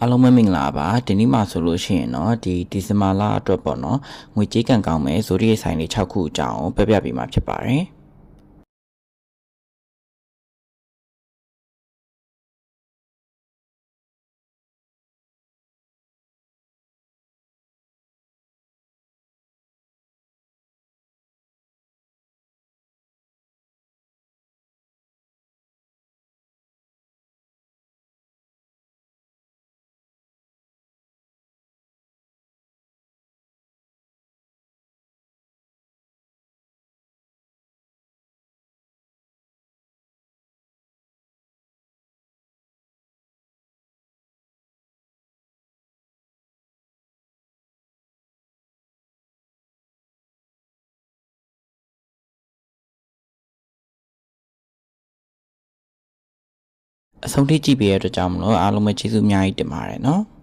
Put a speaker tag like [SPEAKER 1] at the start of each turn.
[SPEAKER 1] အားလုံးပဲမင်္ဂလာပါဒီနေ့မှာဆိုလို့ရှိရင်เนาะဒီဒီဇင်ဘာလအတွက်ပေါ့เนาะငွေကြေးကံကောင်းမယ်ဇိုဒီရဲ့ဆိုင်လေး6ခုအကြောင်းပြပြပေးမှာဖြစ်ပါတယ် အဆုံးထိကြည့်ပေးရတဲ့အတွက်ကြောင့်မလို့အားလုံးပဲကျေးဇူးအများကြီးတင်ပါတယ်နော်။